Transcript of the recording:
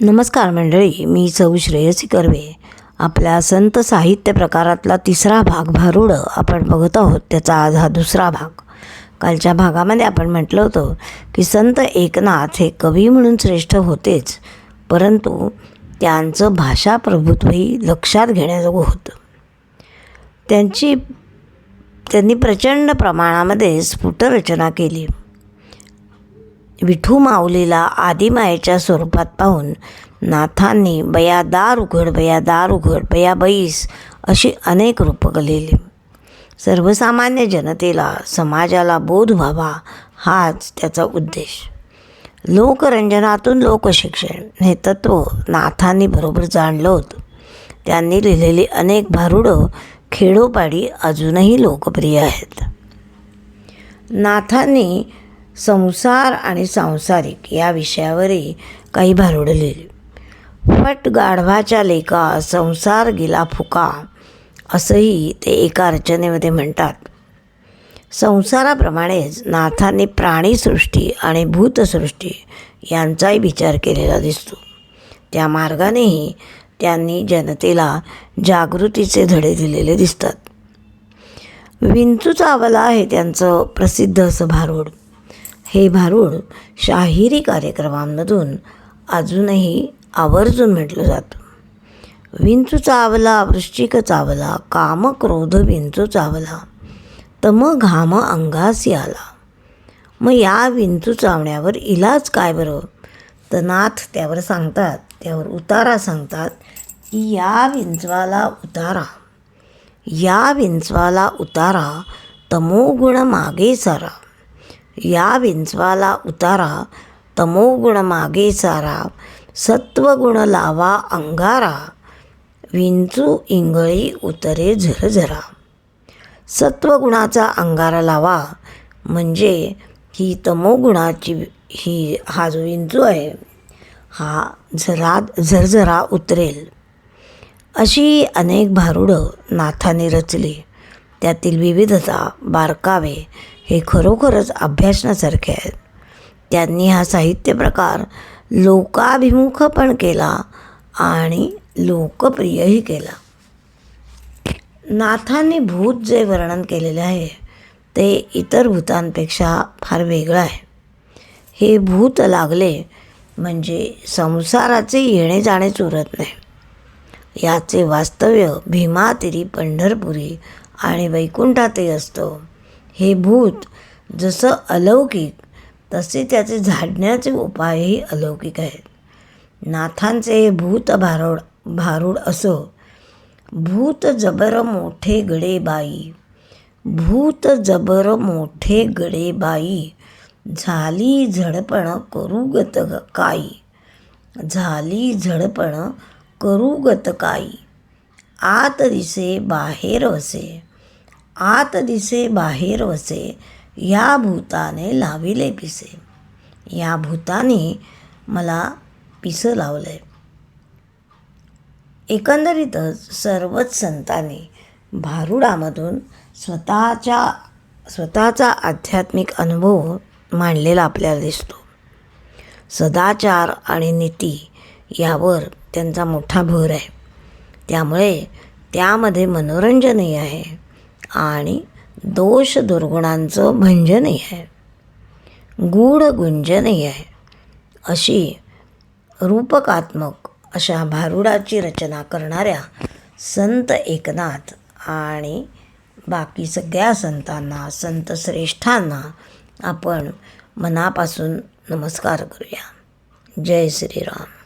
नमस्कार मंडळी मी चौ श्रेयसी कर्वे. आपल्या संत साहित्य प्रकारातला तिसरा भाग भारुड आपण बघत आहोत त्याचा आज हा दुसरा भाग. कालच्या भागामध्ये आपण म्हटलं होतं की संत एकनाथ हे कवी म्हणून श्रेष्ठ होतेच परंतु त्यांचं भाषा प्रभुत्वही लक्षात घेण्याजोगं होतं. त्यांची त्यांनी प्रचंड प्रमाणामध्ये स्फुटरचना केली. विठू माऊलीला आदिमायेच्या स्वरूपात पाहून नाथांनी बया दार उघड बया दार उघड बया बैस अशी अनेक रूपकं लिहिली. सर्वसामान्य जनतेला समाजाला बोध व्हावा हाच त्याचा उद्देश. लोकरंजनातून लोकशिक्षण हे तत्त्व नाथांनी बरोबर जाणलं होतं. त्यांनी लिहिलेली अनेक भारुडं खेडोपाडी अजूनही लोकप्रिय आहेत. नाथांनी संसार आणि सांसारिक या विषयावरही काही भारुडं लिहिली. फट गाढवाच्या लेखा संसार गेला फुका असंही ते एका रचनेमध्ये म्हणतात. संसाराप्रमाणेच नाथांनी प्राणीसृष्टी आणि भूतसृष्टी यांचाही विचार केलेला दिसतो. त्या मार्गानेही त्यांनी जनतेला जागृतीचे धडे दिलेले दिसतात. विंचूचा अवला हे त्यांचं प्रसिद्ध असं भारूड. हे भारूड शाहिरी कार्यक्रमांमधून अजूनही आवर्जून म्हटलं जातं. विंचू चावला वृश्चिक चावला काम क्रोध विंचू चावला तम घाम अंगासी आला मग या विंचू चावण्यावर इलाज काय बरं? तर नाथ त्यावर सांगतात त्यावर उतारा सांगतात की या विंचवाला उतारा. या विंचवाला उतारा तमोगुण मागे सारा. या विंचवाला उतारा तमोगुण मागे सारा सत्वगुण लावा अंगारा. विंचू इंगळी उतरे झरझरा. सत्वगुणाचा अंगारा लावा म्हणजे ही तमोगुणाची ही हा जो विंचू आहे हा झरा झरझरा उतरेल. अशी अनेक भारुडं नाथाने रचली. त्यातील विविधता बारकावे. हे खरोखरच अभ्यासण्यासारखे आहेत. त्यांनी हा साहित्य प्रकार लोकाभिमुख पण केला आणि लोकप्रियही केला. नाथांनी भूत जे वर्णन केलेले आहे ते इतर भूतांपेक्षा फार वेगळं आहे. हे भूत लागले म्हणजे संसाराचे येणे जाणे चुरत नाही. याचे वास्तव्य भीमातिरी पंढरपुरी आणि वैकुंठातही असतं. हे भूत जसं अलौकिक तसे त्याचे झाडण्याचे उपायही अलौकिक आहेत. नाथांचे हे भूत भारूड भारूड असो. भूत जबर मोठे गडे बाई. भूत जबर मोठे गडे बाई. झाली झडपण करू गत काई. झाली झडपण करू गत काई. आत दिसे बाहेर असे आत दिसे बाहेर वसे या भूताने लाविले पिसे. या भूताने मला पिसं लावलं. आहे एकंदरीतच सर्वच संतांनी भारुडामधून स्वतःच्या स्वतःचा आध्यात्मिक अनुभव मांडलेला आपल्याला दिसतो. सदाचार आणि नीती यावर त्यांचा मोठा भर आहे. त्यामुळे त्यामध्ये मनोरंजनही आहे. आणि दोष दुर्गुणांचं भंजनही आहे. गूढ गुंजनही आहे. अशी रूपकात्मक अशा भारुडाची रचना करणाऱ्या संत एकनाथ आणि बाकी सगळ्या संतांना संत श्रेष्ठांना आपण मनापासून नमस्कार करूया. जय श्रीराम.